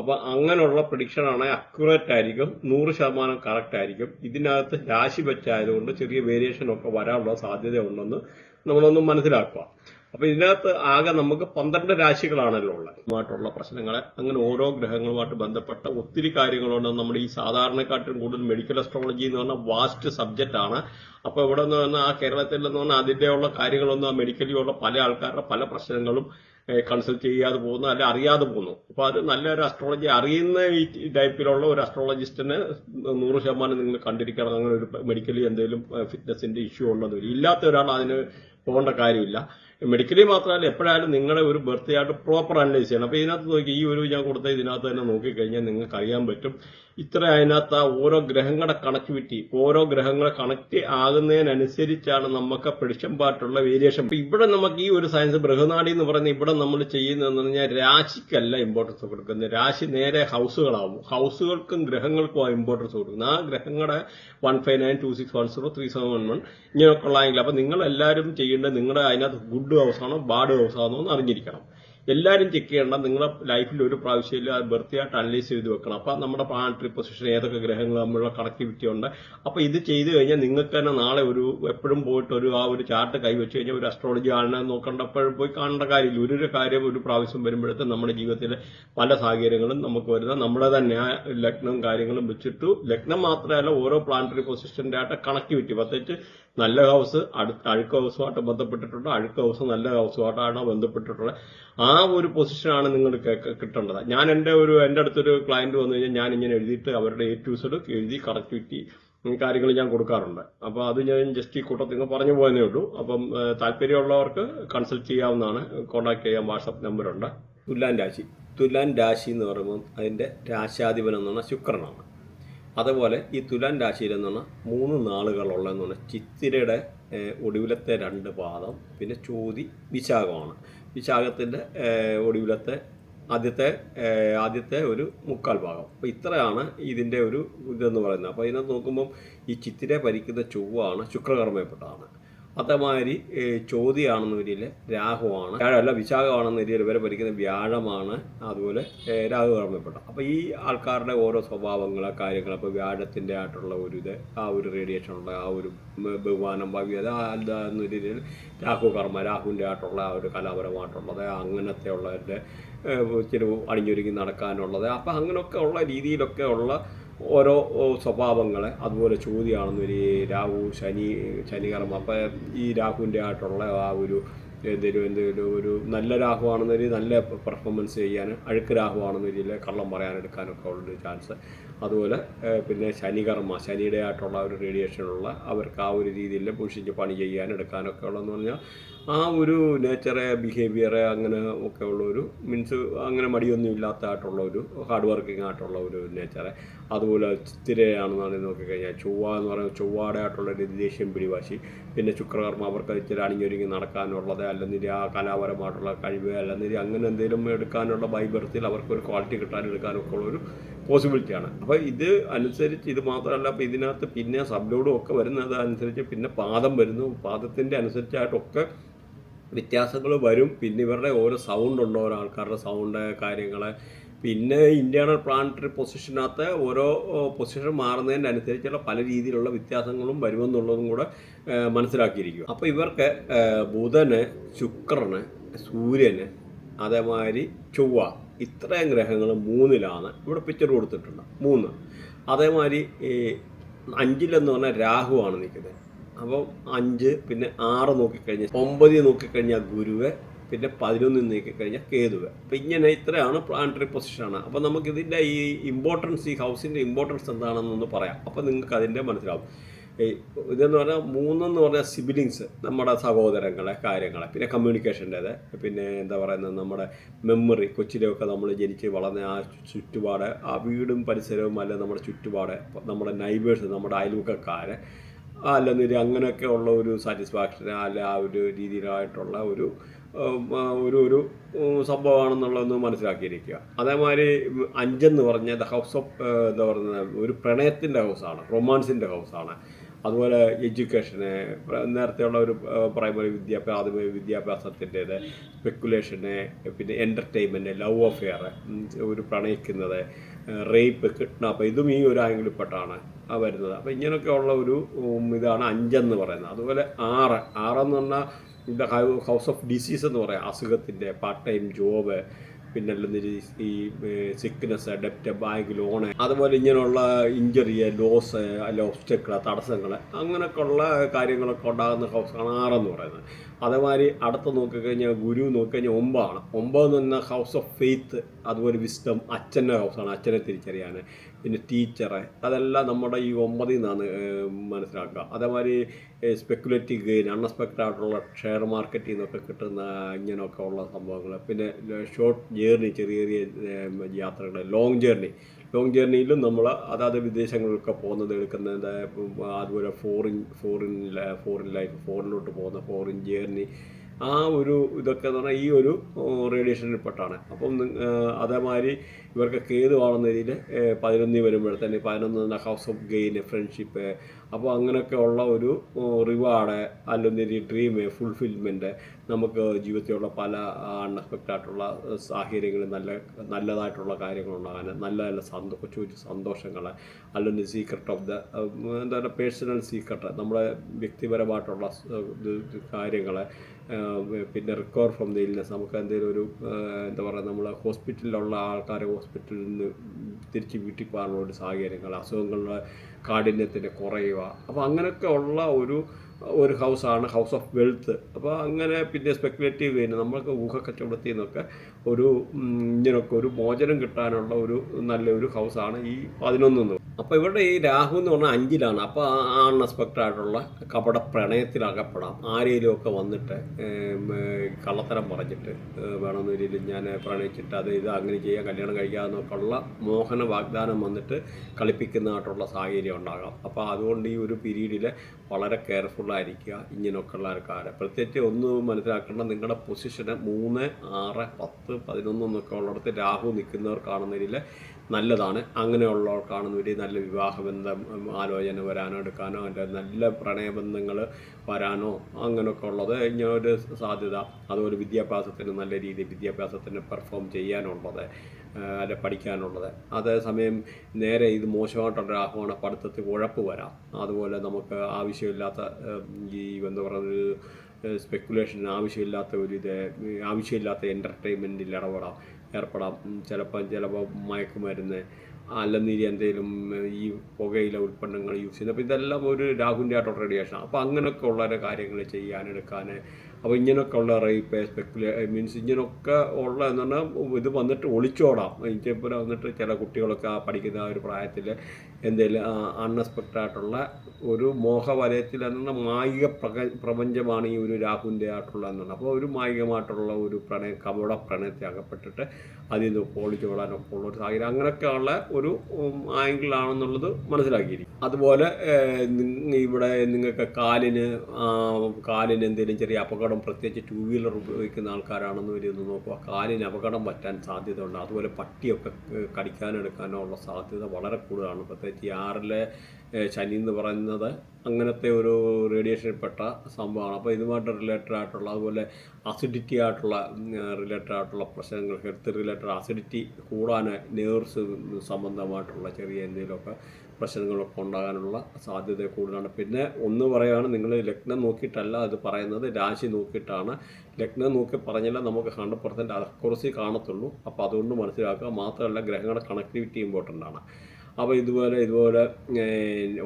അപ്പൊ അങ്ങനെയുള്ള പ്രഡിക്ഷൻ ആണെങ്കിൽ അക്യുറേറ്റ് ആയിരിക്കും നൂറ് ശതമാനം കറക്റ്റ് ആയിരിക്കും. ഇതിനകത്ത് രാശി വെച്ചായതുകൊണ്ട് ചെറിയ വേരിയേഷൻ ഒക്കെ വരാനുള്ള സാധ്യത ഉണ്ടെന്ന് നമ്മളൊന്ന് മനസ്സിലാക്കുക. അപ്പൊ ഇതിനകത്ത് ആകെ നമുക്ക് പന്ത്രണ്ട് രാശികളാണല്ലോ ഉള്ളതുമായിട്ടുള്ള പ്രശ്നങ്ങളെ അങ്ങനെ ഓരോ ഗ്രഹങ്ങളുമായിട്ട് ബന്ധപ്പെട്ട ഒത്തിരി കാര്യങ്ങളുണ്ട്. നമ്മുടെ ഈ സാധാരണക്കാട്ടിലും കൂടുതൽ മെഡിക്കൽ അസ്ട്രോളജി എന്ന് പറഞ്ഞാൽ വാസ്റ്റ് സബ്ജക്റ്റ് ആണ്. അപ്പൊ ഇവിടെ നിന്ന് പറഞ്ഞാൽ ആ കേരളത്തിൽ നിന്ന് പറഞ്ഞാൽ അതിന്റെയുള്ള കാര്യങ്ങളൊന്നും ആ മെഡിക്കലി ഉള്ള പല ആൾക്കാരുടെ പല പ്രശ്നങ്ങളും കൺസൾട്ട് ചെയ്യാതെ പോകുന്നു അല്ലെ അറിയാതെ പോകുന്നു. അപ്പൊ അത് നല്ലൊരു അസ്ട്രോളജി അറിയുന്ന ഈ ടൈപ്പിലുള്ള ഒരു അസ്ട്രോളജിസ്റ്റിന് നൂറ് ശതമാനം നിങ്ങൾ കണ്ടിരിക്കണം. അങ്ങനെ ഒരു മെഡിക്കലി എന്തെങ്കിലും ഫിറ്റ്നസിന്റെ ഇഷ്യൂ ഉണ്ടെന്ന് ഇല്ലാത്ത ഒരാൾ അതിന് പോകേണ്ട കാര്യമില്ല. മെഡിക്കലി മാത്രമല്ല എപ്പോഴായാലും നിങ്ങളെ ഒരു ബർത്ത് ആയിട്ട് പ്രോപ്പർ അനലൈസ് ചെയ്യണം. അപ്പൊ ഇതിനകത്ത് നോക്കി ഈ ഒരു ഞാൻ കൊടുത്ത ഇതിനകത്ത് തന്നെ നോക്കിക്കഴിഞ്ഞാൽ നിങ്ങൾക്ക് അറിയാൻ പറ്റും. ഇത്ര അതിനകത്ത് ആ ഓരോ ഗ്രഹങ്ങളുടെ കണക്ടിവിറ്റി ഓരോ ഗ്രഹങ്ങളെ കണക്ട് ആകുന്നതിനനുസരിച്ചാണ് നമുക്ക് പ്രഡിക്ഷൻ പാർട്ടുള്ള വേരിയേഷൻ ഇവിടെ നമുക്ക് ഈ ഒരു സയൻസ് ബൃഹനാടി എന്ന് പറയുന്ന ഇവിടെ നമ്മൾ ചെയ്യുന്നതെന്ന് പറഞ്ഞാൽ രാശിക്കല്ല ഇമ്പോർട്ടൻസ് കൊടുക്കുന്നത്. രാശി നേരെ ഹൗസുകളാവും. ഹൗസുകൾക്കും ഗ്രഹങ്ങൾക്കും ആ ഇമ്പോർട്ടൻസ് കൊടുക്കുന്നത്. ആ ഗ്രഹങ്ങളുടെ one five nine two six one zero three seven one one ഇങ്ങനെയൊക്കെ ഉള്ളതെങ്കിൽ അപ്പൊ നിങ്ങൾ എല്ലാവരും ചെയ്യേണ്ടത് നിങ്ങളുടെ അതിനകത്ത് ഗുഡ് ഹൗസ് ആണോ ബാഡ് ഹൗസ് ആണോ എന്ന് അറിഞ്ഞിരിക്കണം. എല്ലാവരും ചെക്ക് ചെയ്യേണ്ട നിങ്ങളുടെ ലൈഫിൽ ഒരു പ്രാവശ്യം അത് ബർത്തിയായിട്ട് അനലൈസ് ചെയ്ത് വെക്കണം. അപ്പൊ നമ്മുടെ പ്ലാനറ്ററി പൊസിഷൻ ഏതൊക്കെ ഗ്രഹങ്ങൾ തമ്മിലുള്ള കണക്ടിവിറ്റി ഉണ്ട്. അപ്പൊ ഇത് ചെയ്തു കഴിഞ്ഞാൽ നിങ്ങൾക്ക് തന്നെ നാളെ ഒരു എപ്പോഴും പോയിട്ട് ഒരു ആ ഒരു ചാർട്ട് കൈവച്ച് കഴിഞ്ഞാൽ ഒരു അസ്ട്രോളജി ആളിനെ നോക്കേണ്ട എപ്പോഴും പോയി കാണേണ്ട കാര്യമില്ല ഒരു ഒരു കാര്യം ഒരു പ്രാവശ്യം വരുമ്പോഴത്തെ നമ്മുടെ ജീവിതത്തിലെ പല സാഹചര്യങ്ങളും നമുക്ക് വരുന്ന നമ്മുടെ തന്നെ ആ ലഗ്നം കാര്യങ്ങളും വെച്ചിട്ട് ലഗ്നം മാത്രമല്ല ഓരോ പ്ലാനറ്ററി പൊസിഷന്റെ ആയിട്ട് കണക്ടിവിറ്റി പ്രത്യേകിച്ച് നല്ല ഹൗസ് അടുത്ത അഴുക്ക് ഹൗസുമായിട്ട് ബന്ധപ്പെട്ടിട്ടുണ്ട്. അഴുക്ക ഹൗസ് നല്ല ഹൗസുമായിട്ടാണ് ബന്ധപ്പെട്ടിട്ടുള്ളത്. ആ ഒരു പൊസിഷനാണ് നിങ്ങൾ കിട്ടേണ്ടത്. ഞാൻ എന്റെ ഒരു എന്റെ അടുത്തൊരു ക്ലയന്റ് വന്നു കഴിഞ്ഞാൽ ഞാൻ ഇങ്ങനെ എഴുതിയിട്ട് അവരുടെ എ ടു സെഡ് എഴുതി കറക്റ്റിവിറ്റി കാര്യങ്ങൾ ഞാൻ കൊടുക്കാറുണ്ട്. അപ്പോൾ അത് ഞാൻ ജസ്റ്റ് ഈ കൂട്ടത്തിൽ നിന്ന് പറഞ്ഞു പോയതേ ഉള്ളൂ. അപ്പം താല്പര്യമുള്ളവർക്ക് കൺസൾട്ട് ചെയ്യാവുന്നതാണ്. കോൺടാക്ട് ചെയ്യാൻ വാട്സപ്പ് നമ്പറുണ്ട് തുലാൻ രാശി. തുലാൻ രാശി എന്ന് പറയുമ്പോൾ അതിന്റെ രാശാധിപൻ എന്ന് പറഞ്ഞാൽ ശുക്രനാണ്. അതുപോലെ ഈ തുലാൻ രാശിയിൽ പറഞ്ഞാൽ മൂന്ന് നാളുകളുള്ളതെന്ന് പറഞ്ഞാൽ ചിത്തിരയുടെ ഒടുവിലത്തെ രണ്ട് പാദം പിന്നെ ചോതി വിശാഖമാണ്. വിശാഖത്തിന്റെ ഒടുവിലത്തെ ആദ്യത്തെ ആദ്യത്തെ ഒരു മുക്കാൽ ഭാഗം. അപ്പോൾ ഇത്രയാണ് ഇതിന്റെ ഒരു ഇതെന്ന് പറയുന്നത്. അപ്പോൾ ഇതിനകത്ത് നോക്കുമ്പം ഈ ചിത്തിരെ ഭരിക്കുന്ന ചൊവ്വാണ് ശുക്രകർമ്മയപ്പെട്ടതാണ് അതേമാതിരി ചോദ്യമാണെന്ന വരിയിൽ രാഹുവാണ്. വ്യാഴമല്ല വിശാഖമാണെന്ന വരിയിൽ ഇവരെ ഭരിക്കുന്ന വ്യാഴമാണ്. അതുപോലെ രാഹു കർമ്മപ്പെട്ട അപ്പോൾ ഈ ആൾക്കാരുടെ ഓരോ സ്വഭാവങ്ങൾ കാര്യങ്ങൾ അപ്പോൾ വ്യാഴത്തിന്റെ ആയിട്ടുള്ള ഒരു ഇത് ആ ഒരു റേഡിയേഷൻ ഉള്ള ആ ഒരു ബഹുമാനം ഭവ്യത എന്ന രീതിയിൽ രാഹു കർമ്മ രാഹുവിന്റെ ആയിട്ടുള്ള ആ ഒരു കലാപരമായിട്ടുള്ളത് അങ്ങനത്തെ ഉള്ളവരുടെ ഇച്ചിരി അണിഞ്ഞൊരുങ്ങി നടക്കാനുള്ളത്. അപ്പം അങ്ങനെയൊക്കെ ഉള്ള രീതിയിലൊക്കെ ഉള്ള ഓരോ സ്വഭാവങ്ങളെ അതുപോലെ ചോദ്യമാണെന്ന് ഒരു രാഹു ശനി ശനികർമ്മ. അപ്പം ഈ രാഹുവിന്റെ ആയിട്ടുള്ള ആ ഒരു എന്തെങ്കിലും എന്തെങ്കിലും ഒരു നല്ല രാഹുവാണെന്നൊരു നല്ല പെർഫോമൻസ് ചെയ്യാൻ അഴുക്ക് രാഹുവാണെന്നൊരു കള്ളം പറയാനെടുക്കാനൊക്കെ ഉള്ളൊരു ചാൻസ് അതുപോലെ പിന്നെ ശനികർമ്മ ശനിയുടെ ആയിട്ടുള്ള ഒരു റേഡിയേഷനുള്ള അവർക്ക് ആ ഒരു രീതിയിൽ പുഷിച്ച് പണി ചെയ്യാൻ എടുക്കാനൊക്കെ ഉള്ളതെന്ന് പറഞ്ഞാൽ ആ ഒരു നേച്ചറെ ബിഹേവിയറെ അങ്ങനെ ഒക്കെ ഉള്ള ഒരു മീൻസ് അങ്ങനെ മടിയൊന്നും ഇല്ലാത്തതായിട്ടുള്ള ഒരു ഹാർഡ് വർക്കിംഗ് ആയിട്ടുള്ള ഒരു നേച്ചറെ അതുപോലെ സ്ഥിരയാണെന്നാണ് നോക്കിക്കഴിഞ്ഞാൽ ചൊവ്വ എന്ന് പറയുന്നത് ചൊവ്വാടെ ആയിട്ടുള്ള ഒരു ദേഷ്യം പിടിവാശി. പിന്നെ ശുക്രകർമ്മ അവർക്ക് ഇച്ചിരി അണിഞ്ഞൊരുങ്ങി നടക്കാനുള്ളത് അല്ലെങ്കിൽ ആ കലാപരമായിട്ടുള്ള കഴിവ് അല്ലെങ്കിൽ അങ്ങനെ എന്തെങ്കിലും എടുക്കാനുള്ള ബൈബർത്തിൽ അവർക്കൊരു ക്വാളിറ്റി കിട്ടാൻ എടുക്കാനൊക്കെ ഉള്ള ഒരു പോസിബിലിറ്റിയാണ് അപ്പോൾ ഇത് അനുസരിച്ച് ഇത് മാത്രമല്ല അപ്പോൾ ഇതിനകത്ത് പിന്നെ സബ്ലോഡും ഒക്കെ വരുന്നത് അനുസരിച്ച് പിന്നെ പാദം വരുന്നു. പാദത്തിന്റെ അനുസരിച്ചായിട്ടൊക്കെ വ്യത്യാസങ്ങൾ വരും. പിന്നെ ഇവരുടെ ഓരോ സൗണ്ട് ഉണ്ടോ ഓരോ ആൾക്കാരുടെ സൗണ്ട് കാര്യങ്ങൾ പിന്നെ ഇന്റേണൽ പ്ലാനറ്ററി പൊസിഷനകത്ത് ഓരോ പൊസിഷൻ മാറുന്നതിന്റെ അനുസരിച്ചുള്ള പല രീതിയിലുള്ള വ്യത്യാസങ്ങളും വരുമെന്നുള്ളതും കൂടെ മനസ്സിലാക്കിയിരിക്കും അപ്പോൾ ഇവർക്ക് ബുധന് ശുക്രന് സൂര്യന് അതേമാതിരി ചൊവ്വ ഇത്രയും ഗ്രഹങ്ങൾ മൂന്നിലാണ് ഇവിടെ പിക്ചർ കൊടുത്തിട്ടുണ്ട്. മൂന്ന്. അതേമാതിരി ഈ അഞ്ചിലെന്ന് പറഞ്ഞാൽ ആണ് നിൽക്കുന്നത്. അപ്പോൾ അഞ്ച് പിന്നെ ആറ് നോക്കിക്കഴിഞ്ഞാൽ ഒമ്പതിൽ നോക്കിക്കഴിഞ്ഞാൽ ഗുരുവെ പിന്നെ പതിനൊന്നിൽ നോക്കിക്കഴിഞ്ഞാൽ കേതുവെ. അപ്പം ഇങ്ങനെ ഇത്രയാണ് പ്ലാനറ്ററി പൊസിഷനാണ് അപ്പം നമുക്കിതിന്റെ ഈ ഇമ്പോർട്ടൻസ് ഈ ഹൗസിന്റെ ഇമ്പോർട്ടൻസ് എന്താണെന്നൊന്ന് പറയാം. അപ്പം നിങ്ങൾക്ക് അതിന്റെ മനസ്സിലാവും. ഇതെന്ന് പറഞ്ഞാൽ മൂന്നെന്ന് പറഞ്ഞാൽ സിബിലിങ്സ് നമ്മുടെ സഹോദരങ്ങളെ കാര്യങ്ങളെ. പിന്നെ കമ്മ്യൂണിക്കേഷന്റേത് പിന്നെ എന്താ പറയുന്നത്? നമ്മുടെ മെമ്മറി കൊച്ചിലെയൊക്കെ നമ്മൾ ജനിച്ച് വളർന്ന ആ ചുറ്റുപാട് ആ വീടും പരിസരവും അല്ല നമ്മുടെ ചുറ്റുപാട് നമ്മുടെ നൈബേഴ്സ് നമ്മുടെ അയൽവക്കക്കാർ അല്ലെന്നില്ല അങ്ങനെയൊക്കെ ഉള്ള ഒരു സാറ്റിസ്ഫാക്ഷൻ അല്ല ആ ഒരു രീതിയിലായിട്ടുള്ള ഒരു ഒരു ഒരു സംഭവമാണെന്നുള്ളതെന്ന് മനസ്സിലാക്കിയിരിക്കുക. അതേമാതിരി അഞ്ചെന്ന് പറഞ്ഞ ദ ഹൗസ് ഓഫ് എന്താ പറയുന്നത്? ഒരു പ്രണയത്തിന്റെ ഹൗസാണ് റൊമാൻസിന്റെ ഹൗസാണ് അതുപോലെ എഡ്യൂക്കേഷന് നേരത്തെയുള്ള ഒരു പ്രൈമറി വിദ്യാഭ്യാസ പ്രാഥമിക വിദ്യാഭ്യാസത്തിന്റേത് സ്പെക്കുലേഷന് പിന്നെ എന്റർടൈൻമെന്റ് ലവ് അഫെയർ ഒരു പ്രണയിക്കുന്നത് റേപ്പ് കിഡ്നാപ്പ് ഇതും ഈ ഒരു ആംഗിളിൽപ്പെട്ടാണ് വരുന്നത്. അപ്പോൾ ഇങ്ങനെയൊക്കെയുള്ള ഒരു ഇതാണ് അഞ്ചെന്ന് പറയുന്നത്. അതുപോലെ ആറ് ആറെന്ന് പറഞ്ഞാൽ ഹൗസ് ഓഫ് ഡിസീസ് എന്ന് പറയാം അസുഖത്തിന്റെ പാർട്ട് ടൈം ജോബ് പിന്നെ ഈ സിക്നെസ് ഡെപ്റ്റ് ബാങ്ക് ലോണ് അതുപോലെ ഇങ്ങനെയുള്ള ഇഞ്ചറി ലോസ് അല്ല ഒബ്സ്റ്റക്കിൾ തടസ്സങ്ങൾ അങ്ങനെയൊക്കെ ഉള്ള കാര്യങ്ങളൊക്കെ ഉണ്ടാകുന്ന ഹൗസ് കാണാറെന്ന് പറയുന്നത്. അതേമാതിരി അടുത്ത് നോക്കിക്കഴിഞ്ഞാൽ ഗുരു നോക്കിക്കഴിഞ്ഞാൽ ഒമ്പതാണ്. ഒമ്പത് പറഞ്ഞാൽ ഹൗസ് ഓഫ് ഫെയ്ത്ത് അതുപോലെ വിസ്ഡം അച്ഛന്റെ ഹൗസാണ് അച്ഛനെ തിരിച്ചറിയാൻ. പിന്നെ ടീച്ചറെ അതെല്ലാം നമ്മുടെ ഈ ഒമ്പതിൽ നിന്നാണ് മനസ്സിലാക്കുക. അതേമാതിരി സ്പെക്കുലേറ്റീവ് ഗെയിൻ അൺഎക്സ്പെക്റ്റഡ് ആയിട്ടുള്ള ഷെയർ മാർക്കറ്റിൽ നിന്നൊക്കെ കിട്ടുന്ന ഇങ്ങനെയൊക്കെ ഉള്ള സംഭവങ്ങൾ. പിന്നെ ഷോർട്ട് ജേർണി ചെറിയ ചെറിയ യാത്രകൾ ലോങ് ജേർണി ലോങ് ജേർണിയിലും നമ്മൾ അതാത് വിദേശങ്ങളിലൊക്കെ പോകുന്നത് എടുക്കുന്നത് അതുപോലെ ഫോറിൻ ഫോറിൻ ഫോറിൻ ലൈഫ് ഫോറിനോട്ട് പോകുന്ന ഫോറിൻ ജേർണി ആ ഒരു ഇതൊക്കെ എന്ന് പറഞ്ഞാൽ ഈ ഒരു റേഡിയേഷനിൽ പെട്ടാണ് അപ്പം അതേമാതിരി ഇവർക്കൊക്കെ ഇവർക്ക് കേതുവാണെന്ന രീതിയിൽ പതിനൊന്നിൽ വരുമ്പോഴത്തേന് പതിനൊന്ന് ഹൗസ് ഓഫ് ഗെയിൻ ഫ്രണ്ട്ഷിപ്പ് അപ്പോൾ അങ്ങനെയൊക്കെ ഉള്ള ഒരു റിവാർഡ് അല്ലെങ്കിൽ ഡ്രീം ഫുൾഫിൽമെന്റ് നമുക്ക് ജീവിതത്തിലുള്ള പല അൺഎക്സ്പെക്റ്റായിട്ടുള്ള സാഹചര്യങ്ങൾ നല്ല നല്ലതായിട്ടുള്ള കാര്യങ്ങളുണ്ടാകാൻ നല്ല നല്ല സന്തോ കൊച്ചു കൊച്ചു സന്തോഷങ്ങൾ അല്ലെങ്കിൽ സീക്രട്ട് ഓഫ് ദ എന്താ പറയുക പേഴ്സണൽ സീക്രട്ട് നമ്മുടെ വ്യക്തിപരമായിട്ടുള്ള കാര്യങ്ങൾ പിന്നെ റിക്കവർ ഫ്രം ദി ഇൽനെസ് നമുക്ക് എന്തെങ്കിലും ഒരു എന്താ പറയുക നമ്മൾ ഹോസ്പിറ്റലിലുള്ള ആൾക്കാരെ ഹോസ്പിറ്റലിൽ നിന്ന് തിരിച്ച് വീട്ടിൽ പോകാനുള്ള ഒരു സാഹചര്യങ്ങൾ അസുഖങ്ങളുടെ കാഠിന്യത്തിന്റെ കുറയുക. അപ്പോൾ അങ്ങനെയൊക്കെ ഉള്ള ഒരു ഒരു ഹൗസാണ് ഹൗസ് ഓഫ് വെൽത്ത് അപ്പോൾ അങ്ങനെ പിന്നെ സ്പെക്കുലേറ്റീവ് ഗെയിൻ നമ്മൾക്ക് ഊഹക്കച്ചവടത്തിൽ നിന്നൊക്കെ ഒരു ഇങ്ങനെയൊക്കെ ഒരു മോചനം കിട്ടാനുള്ള ഒരു നല്ലൊരു ഹൗസാണ് ഈ പതിനൊന്ന് അപ്പോൾ ഇവരുടെ ഈ രാഹു എന്ന് പറഞ്ഞാൽ അഞ്ചിലാണ്. അപ്പോൾ ആ അൺഎക്സ്പെക്റ്റഡ് ആയിട്ടുള്ള കപട പ്രണയത്തിലകപ്പെടാം ആരെങ്കിലും ഒക്കെ വന്നിട്ട് കള്ളത്തരം പറഞ്ഞിട്ട് വേണമെന്ന രീതിയിൽ ഞാൻ പ്രണയിച്ചിട്ട് അത് ഇത് അങ്ങനെ ചെയ്യാം കല്യാണം കഴിക്കാമെന്നൊക്കെ ഉള്ള മോഹന വാഗ്ദാനം വന്നിട്ട് കളിപ്പിക്കുന്നതായിട്ടുള്ള സാഹചര്യം ഉണ്ടാകാം. അപ്പോൾ അതുകൊണ്ട് ഈ ഒരു പീരീഡിൽ വളരെ കെയർഫുള്ളായിരിക്കുക ഇങ്ങനെയൊക്കെയുള്ള ഉള്ള ആൾക്കാർ പ്രത്യേകിച്ച് ഒന്ന് മനസ്സിലാക്കേണ്ട നിങ്ങളുടെ പൊസിഷന് മൂന്ന് ആറ് പത്ത് പതിനൊന്ന് എന്നൊക്കെ ഉള്ളിടത്ത് രാഹു നിൽക്കുന്നവർക്കാണെന്നതിൽ നല്ലതാണ്. അങ്ങനെയുള്ളവർക്കാണെന്നൊരു നല്ല വിവാഹബന്ധം ഉം, ആലോചന വരാനോ എടുക്കാനോ അതിന്റെ നല്ല പ്രണയബന്ധങ്ങൾ വരാനോ അങ്ങനെയൊക്കെ ഉള്ളത് ഇങ്ങനെ ഒരു സാധ്യത. അതുപോലെ വിദ്യാഭ്യാസത്തിന് നല്ല രീതിയിൽ വിദ്യാഭ്യാസത്തിന് പെർഫോം ചെയ്യാനുള്ളത് അല്ലെ പഠിക്കാനുള്ളത്. അതേസമയം നേരെ ഇത് മോശമായിട്ടുള്ള ആഹ്വാന പഠിത്തത്തിൽ ഉഴപ്പ് വരാം. അതുപോലെ നമുക്ക് ആവശ്യമില്ലാത്ത ഈ എന്താ പറയുന്നത് സ്പെക്കുലേഷൻ ആവശ്യമില്ലാത്ത ഒരു ഇത് ആവശ്യമില്ലാത്ത എന്റർടൈൻമെന്റിൽ ഇടപെടാം ഏർപ്പെടാം. ചിലപ്പോൾ ചിലപ്പോൾ മയക്കുമരുന്ന് അല്ലെന്നിരി എന്തെങ്കിലും ഈ പുകയില ഉൽപ്പന്നങ്ങൾ യൂസ് ചെയ്യുന്നത്. അപ്പോൾ ഇതെല്ലാം ഒരു രാഹുലിന്റെ ആയിട്ടുള്ള റേഡിയേഷൻ അപ്പോൾ അങ്ങനെയൊക്കെ ഉള്ള കാര്യങ്ങൾ ചെയ്യാൻ എടുക്കാൻ അപ്പോൾ ഇങ്ങനെയൊക്കെ ഉള്ള റേപ്പ് സ്പെക്കുലേ മീൻസ് ഇങ്ങനെയൊക്കെ ഉള്ള എന്ന് പറഞ്ഞാൽ ഇത് വന്നിട്ട് ഒളിച്ചോടാം. ഇതേപോലെ വന്നിട്ട് ചില കുട്ടികളൊക്കെ ആ പഠിക്കുന്ന ആ ഒരു പ്രായത്തിൽ എന്തെങ്കിലും അൺഎക്സ്പെക്റ്റഡ് ആയിട്ടുള്ള ഒരു മോഹവലയത്തിൽ എന്നുള്ള മായിക പ്രക പ്രപഞ്ചമാണ് ഈ ഒരു രാഹുവിന്റെ ആയിട്ടുള്ള എന്നാണ് അപ്പോൾ ഒരു മായികമായിട്ടുള്ള ഒരു പ്രണയ കപട പ്രണയത്തെ അകപ്പെട്ടിട്ട് അതിൽ നിന്ന് പൊളിച്ചോടാനൊക്കെ ഉള്ള ഒരു സാഹചര്യം. അങ്ങനെയൊക്കെയുള്ള ഒരു ആംഗിളാണെന്നുള്ളത് മനസ്സിലാക്കിയിരിക്കും. അതുപോലെ ഇവിടെ നിങ്ങൾക്ക് കാലിന് കാലിന് എന്തെങ്കിലും ചെറിയ അപകടം പ്രത്യേകിച്ച് ടൂ വീലർ ഉപയോഗിക്കുന്ന ആൾക്കാരാണെന്ന് വരെ ഒന്ന് നോക്കുക. കാലിന് അപകടം പറ്റാൻ സാധ്യത ഉണ്ട് അതുപോലെ പട്ടിയൊക്കെ കടിക്കാനെടുക്കാനോ ഉള്ള സാധ്യത വളരെ കൂടുതലാണ്. പ്രത്യേകിച്ച് ഈ ആറിലെ ശനി എന്ന് പറയുന്നത് അങ്ങനത്തെ ഒരു റേഡിയേഷനിൽപ്പെട്ട സംഭവമാണ്. അപ്പോൾ ഇതുമായിട്ട് റിലേറ്റഡ് ആയിട്ടുള്ള അതുപോലെ അസിഡിറ്റി ആയിട്ടുള്ള റിലേറ്റഡ് ആയിട്ടുള്ള പ്രശ്നങ്ങൾ ഹെൽത്ത് റിലേറ്റഡ് അസിഡിറ്റി കൂടാൻ നേഴ്സ് സംബന്ധമായിട്ടുള്ള ചെറിയ എന്തെങ്കിലുമൊക്കെ പ്രശ്നങ്ങളൊക്കെ ഉണ്ടാകാനുള്ള സാധ്യത കൂടുതലാണ്. പിന്നെ ഒന്ന് പറയുകയാണ് നിങ്ങൾ ലഗ്നം നോക്കിയിട്ടല്ല അത് പറയുന്നത് രാശി നോക്കിയിട്ടാണ്. ലഗ്നം നോക്കി പറഞ്ഞാൽ നമുക്ക് ഹൺഡ്രഡ് പെർസെന്റ് അക്യുറസി കാണത്തുള്ളൂ. അപ്പോൾ അതുകൊണ്ട് മനസ്സിലാക്കുക മാത്രമല്ല ഗ്രഹങ്ങളുടെ കണക്ടിവിറ്റി ഇമ്പോർട്ടന്റ് ആണ്. അപ്പോൾ ഇതുപോലെ ഇതുപോലെ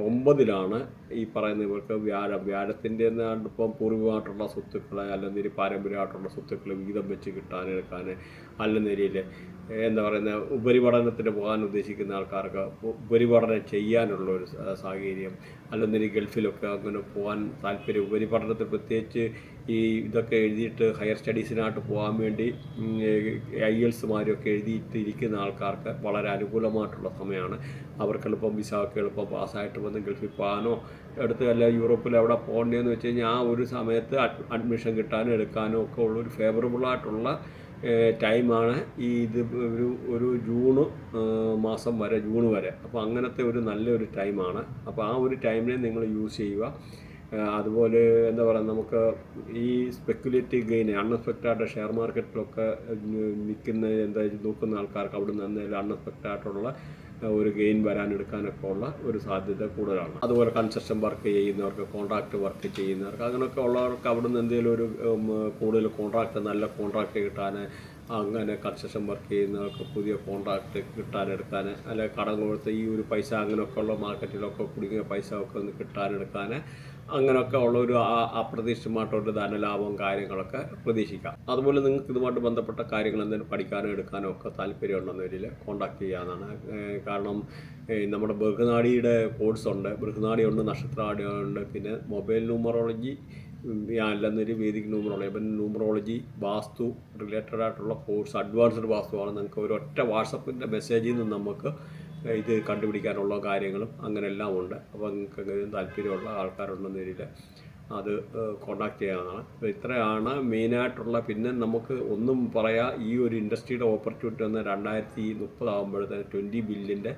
ഒമ്പതിലാണ് ഈ പറയുന്ന ഇവർക്ക് വ്യാഴം. വ്യാഴത്തിന്റെ ഇപ്പം പൂർവികമായിട്ടുള്ള സ്വത്തുക്കൾ അല്ലെങ്കിൽ പാരമ്പര്യമായിട്ടുള്ള സ്വത്തുക്കൾ വീതം വെച്ച് കിട്ടാൻ എടുക്കാൻ അല്ലെന്നരിയിൽ എന്താ പറയുന്ന ഉപരിപഠനത്തിന് പോകാൻ ഉദ്ദേശിക്കുന്ന ആൾക്കാർക്ക് ഉപരിപഠനം ചെയ്യാനുള്ള ഒരു സാഹചര്യം അല്ലെന്നൊരു ഗൾഫിലൊക്കെ അങ്ങനെ പോകാൻ താല്പര്യം ഉപരിപഠനത്തിൽ പ്രത്യേകിച്ച് ഈ ഇതൊക്കെ എഴുതിയിട്ട് ഹയർ സ്റ്റഡീസിനായിട്ട് പോകാൻ വേണ്ടി ഐ എൽസുമാരൊക്കെ എഴുതിയിട്ട് ഇരിക്കുന്ന ആൾക്കാർക്ക് വളരെ അനുകൂലമായിട്ടുള്ള സമയമാണ്. അവർക്ക് എളുപ്പം വിസ ഒക്കെ എളുപ്പം പാസ്സായിട്ട് വന്ന് ഗൾഫിൽ പോകാനോ എടുത്ത് അല്ല യൂറോപ്പിൽ എവിടെ പോകേണ്ടതെന്ന് വെച്ച് കഴിഞ്ഞാൽ ആ ഒരു സമയത്ത് അഡ്മിഷൻ കിട്ടാനും എടുക്കാനും ഒക്കെ ഉള്ളൊരു ഫേവറബിളായിട്ടുള്ള ടൈമാണ് ഈ ഇത് ഒരു ഒരു ജൂണ് മാസം വരെ ജൂൺ വരെ. അപ്പോൾ അങ്ങനത്തെ ഒരു നല്ലൊരു ടൈമാണ്. അപ്പോൾ ആ ഒരു ടൈമിനെ നിങ്ങൾ യൂസ് ചെയ്യുക. അതുപോലെ എന്താ പറയുക നമുക്ക് ഈ സ്പെക്കുലേറ്റീവ് ഗെയിൻ അൺഎക്സ്പെക്റ്റഡ് ആയിട്ട് ഷെയർ മാർക്കറ്റിലൊക്കെ നിൽക്കുന്ന എന്താ നോക്കുന്ന ആൾക്കാർക്ക് അവിടെ നിന്ന് എന്തെങ്കിലും അൺഎക്സ്പെക്റ്റഡ് ആയിട്ടുള്ള ഒരു ഗെയിൻ വരാനെടുക്കാനൊക്കെ ഉള്ള ഒരു സാധ്യത കൂടുതലാണ്. അതുപോലെ കൺസ്ട്രക്ഷൻ വർക്ക് ചെയ്യുന്നവർക്ക് കോൺട്രാക്ട് വർക്ക് ചെയ്യുന്നവർക്ക് അങ്ങനെയൊക്കെ ഉള്ളവർക്ക് അവിടെ നിന്ന് എന്തെങ്കിലും ഒരു കൂടുതൽ കോൺട്രാക്ട് നല്ല കോൺട്രാക്ട് കിട്ടാൻ അങ്ങനെ കൺസ്ട്രക്ഷൻ വർക്ക് ചെയ്യുന്നവർക്ക് പുതിയ കോൺട്രാക്ട് കിട്ടാനെടുക്കാൻ അല്ലെങ്കിൽ അല്ലെ കടം കൊടുത്ത് ഈ ഒരു പൈസ അങ്ങനെയൊക്കെ ഉള്ള മാർക്കറ്റിലൊക്കെ കുടുങ്ങിയ പൈസ ഒക്കെ ഒന്ന് കിട്ടാനെടുക്കാൻ അങ്ങനെയൊക്കെ ഉള്ള ഒരു ആ- അപ്രതീക്ഷിതമായിട്ടൊരു ധനലാഭം കാര്യങ്ങളൊക്കെ പ്രതീക്ഷിക്കാം. അതുപോലെ നിങ്ങൾക്ക് ഇതുമായിട്ട് ബന്ധപ്പെട്ട കാര്യങ്ങൾ എന്തെങ്കിലും പഠിക്കാനോ എടുക്കാനോ ഒക്കെ താല്പര്യമുണ്ടെന്നവരിൽ കോൺടാക്ട് ചെയ്യാവുന്നതാണ് ഏഹ് കാരണം നമ്മുടെ ബൃഹനാടിയുടെ കോഴ്സ് ഉണ്ട്. ബൃഹനാടി ഉണ്ട് നക്ഷത്രാടിയുണ്ട് പിന്നെ മൊബൈൽ ന്യൂമറോളജി അല്ലെന്നൊരു വേദിക് ന്യൂമറോളജി അപ്പം ന്യൂമറോളജി വാസ്തു റിലേറ്റഡ് ആയിട്ടുള്ള കോഴ്സ് അഡ്വാൻസ്ഡ് വാസ്തുവാണ്. നിങ്ങൾക്ക് ഒരു ഒറ്റ വാട്സപ്പിന്റെ മെസ്സേജിൽ നിന്ന് നമുക്ക് ഇത് കണ്ടുപിടിക്കാനുള്ള കാര്യങ്ങളും അങ്ങനെ എല്ലാം ഉണ്ട്. അപ്പോൾ നിങ്ങൾക്ക് എന്തെങ്കിലും താല്പര്യമുള്ള ആൾക്കാരുണ്ടെന്ന് രീതിയിൽ അത് കോണ്ടാക്ട് ചെയ്യാവുന്നതാണ്. അപ്പോൾ ഇത്രയാണ് മെയിനായിട്ടുള്ള. പിന്നെ നമുക്ക് ഒന്നും പറയാ ഈ ഒരു ഇൻഡസ്ട്രിയുടെ ഓപ്പർച്യൂണിറ്റി വന്ന് രണ്ടായിരത്തി മുപ്പതാകുമ്പോഴത്തേന് ട്വന്റി ബില്യന്റെ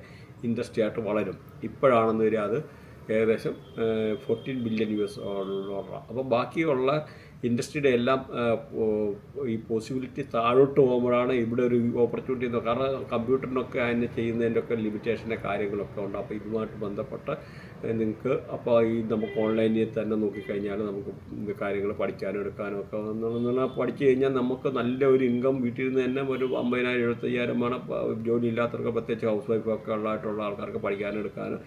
ഇൻഡസ്ട്രി ആയിട്ട് വളരും. ഇപ്പോഴാണെന്ന് വരിക അത് ഏകദേശം ഫോർട്ടീൻ ബില്യൺ യു എസ് ഡോളറാണ് അപ്പോൾ ബാക്കിയുള്ള ഇൻഡസ്ട്രിയുടെ എല്ലാം ഈ പോസിബിലിറ്റി താഴോട്ട് പോകുമ്പോഴാണ് ഇവിടെ ഒരു ഓപ്പർച്യൂണിറ്റി എന്ന് കാരണം കമ്പ്യൂട്ടറിനൊക്കെ അതിന് ചെയ്യുന്നതിന്റെ ഒക്കെ ലിമിറ്റേഷന്റെ കാര്യങ്ങളൊക്കെ ഉണ്ട്. അപ്പോൾ ഇതുമായിട്ട് ബന്ധപ്പെട്ട് നിങ്ങൾക്ക് അപ്പോൾ ഈ നമുക്ക് ഓൺലൈനിൽ തന്നെ നോക്കിക്കഴിഞ്ഞാൽ നമുക്ക് കാര്യങ്ങൾ പഠിക്കാനും എടുക്കാനും ഒക്കെ എന്നുള്ള പഠിച്ചു കഴിഞ്ഞാൽ നമുക്ക് നല്ല ഒരു ഇൻകം വീട്ടിൽ നിന്ന് തന്നെ ഒരു അമ്പതിനായിരം എഴുപത്തയ്യായിരം വേണം. ജോലി ഇല്ലാത്തവർക്ക് പ്രത്യേകിച്ച് ഹൗസ് വൈഫൊക്കെ ഉള്ളതായിട്ടുള്ള ആൾക്കാർക്ക് പഠിക്കാനും എടുക്കാനും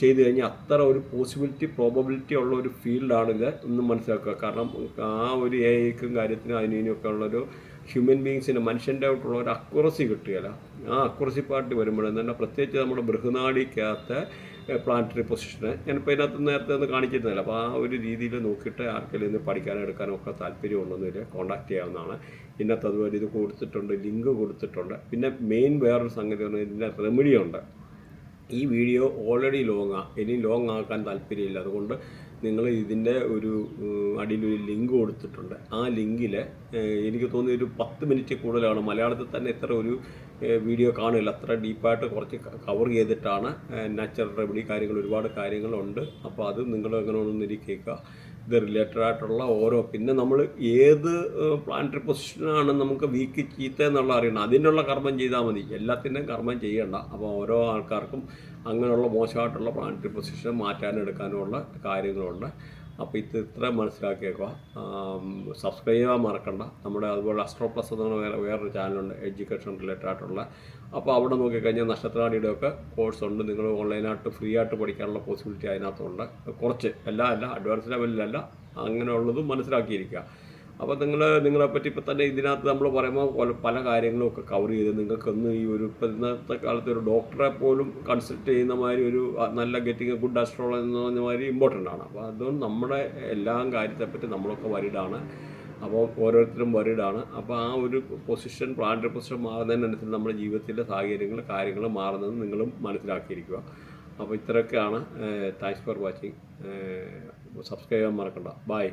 ചെയ്തു കഴിഞ്ഞാൽ അത്ര ഒരു പോസിബിലിറ്റി പ്രോബബിലിറ്റി ഉള്ള ഒരു ഫീൽഡാണ് ഇത് എന്ന് മനസ്സിലാക്കുക. കാരണം ആ ഒരു എക്കും കാര്യത്തിനും അതിനും ഇതിനൊക്കെ ഉള്ളൊരു ഹ്യൂമൻ ബീങ്സിന് മനുഷ്യന്റെ ആയിട്ടുള്ള ഒരു അക്യുറസി കിട്ടുകയില്ല. ആ അക്യുറസി പാർട്ടി വരുമ്പോൾ തന്നെ പ്രത്യേകിച്ച് നമ്മുടെ ബൃഹനാടിക്കകത്ത് പ്ലാനറ്ററി പൊസിഷന് ഞാനിപ്പോൾ ഇതിനകത്ത് നേരത്തെ ഒന്ന് കാണിച്ചിരുന്നില്ല. അപ്പോൾ ആ ഒരു രീതിയിൽ നോക്കിയിട്ട് ആർക്കെങ്കിലും ഇത് പഠിക്കാനും എടുക്കാനും ഒക്കെ താല്പര്യം ഉണ്ടെന്നില്ല കോൺടാക്ട് ചെയ്യാവുന്നതാണ്. ഇതിനകത്ത് അതുപോലെ ഇത് കൊടുത്തിട്ടുണ്ട് ലിങ്ക് കൊടുത്തിട്ടുണ്ട്. പിന്നെ മെയിൻ വേറൊരു സംഗതി പറഞ്ഞാൽ ഇതിന്റെ റെമഡി ഉണ്ട്. ഈ വീഡിയോ ഓൾറെഡി ലോങ്ങാണ് ഇനി ലോങ് ആക്കാൻ താല്പര്യമില്ല. അതുകൊണ്ട് നിങ്ങൾ ഇതിന്റെ ഒരു അടിയിലൊരു ലിങ്ക് കൊടുത്തിട്ടുണ്ട്. ആ ലിങ്കിൽ എനിക്ക് തോന്നി ഒരു പത്ത് മിനിറ്റ് കൂടുതലാണ്. മലയാളത്തിൽ തന്നെ ഇത്ര ഒരു വീഡിയോ കാണില്ല. അത്ര ഡീപ്പായിട്ട് കുറച്ച് കവർ ചെയ്തിട്ടാണ് നാച്ചുറൽ റെമഡി കാര്യങ്ങൾ ഒരുപാട് കാര്യങ്ങളുണ്ട്. അപ്പോൾ അത് നിങ്ങൾ എങ്ങനെ ഒന്നിരിക്കുക ഇത് റിലേറ്റഡ് ആയിട്ടുള്ള ഓരോ പിന്നെ നമ്മൾ ഏത് പ്ലാനറ്ററി പൊസിഷനാണ് നമുക്ക് വീക്ക് ചീത്ത എന്നുള്ള അറിയണം അതിനുള്ള കർമ്മം ചെയ്താൽ മതി. എല്ലാത്തിന്റെയും കർമ്മം ചെയ്യേണ്ട. അപ്പോൾ ഓരോ ആൾക്കാർക്കും അങ്ങനെയുള്ള മോശമായിട്ടുള്ള പ്ലാനറ്ററി പൊസിഷൻ മാറ്റാനെടുക്കാനുമുള്ള കാര്യങ്ങളുണ്ട്. അപ്പോൾ ഇത് ഇത്ര മനസ്സിലാക്കിയേക്കുക സബ്സ്ക്രൈബ് ചെയ്യാൻ മറക്കണ്ട. നമ്മുടെ അതുപോലെ അസ്ട്രോ പ്ലസ് എന്ന് പറഞ്ഞ വേറെ വേറൊരു ചാനലുണ്ട് എഡ്യൂക്കേഷൻ റിലേറ്റഡ് ആയിട്ടുള്ള. അപ്പോൾ അവിടെ നോക്കിക്കഴിഞ്ഞാൽ നക്ഷത്രവാടിയുടെ ഒക്കെ കോഴ്സ് ഉണ്ട്. നിങ്ങൾ ഓൺലൈനായിട്ട് ഫ്രീ ആയിട്ട് പഠിക്കാനുള്ള പോസിബിലിറ്റി അതിനകത്തുണ്ട്. കുറച്ച് എല്ലാം അല്ല അഡ്വാൻസ് ലെവലിലല്ല അങ്ങനെയുള്ളതും മനസ്സിലാക്കിയിരിക്കുക. അപ്പോൾ നിങ്ങൾ നിങ്ങളെപ്പറ്റി ഇപ്പോൾ തന്നെ ഇതിനകത്ത് നമ്മൾ പറയുമ്പോൾ പല- പല കാര്യങ്ങളും ഒക്കെ കവർ ചെയ്ത് നിങ്ങൾക്കൊന്ന് ഈ ഒരു ഇപ്പം ഇന്നത്തെ കാലത്ത് ഒരു ഡോക്ടറെ പോലും കൺസൾട്ട് ചെയ്യുന്ന മാതിരി ഒരു നല്ല ഗെറ്റിംഗ് എ ഗുഡ് അസ്ട്രോളജി എന്ന് പറഞ്ഞ മാതിരി ഇമ്പോർട്ടന്റ് ആണ്. അപ്പോൾ അതുകൊണ്ട് നമ്മുടെ എല്ലാ കാര്യത്തെപ്പറ്റി നമ്മളൊക്കെ വരിഡാണ് അപ്പോൾ ഓരോരുത്തരും വരിഡാണ് അപ്പോൾ ആ ഒരു പൊസിഷൻ പ്ലാനറ്ററി പൊസിഷൻ മാറുന്നതിനനുസരിച്ച് നമ്മുടെ ജീവിതത്തിലെ സാഹചര്യങ്ങൾ കാര്യങ്ങൾ മാറുന്നത് നിങ്ങളും മനസ്സിലാക്കിയിരിക്കുക. അപ്പോൾ ഇത്രയൊക്കെയാണ്. താങ്ക്സ് ഫോർ വാച്ചിങ് സബ്സ്ക്രൈബ് ചെയ്യാൻ മറക്കണ്ട. ബൈ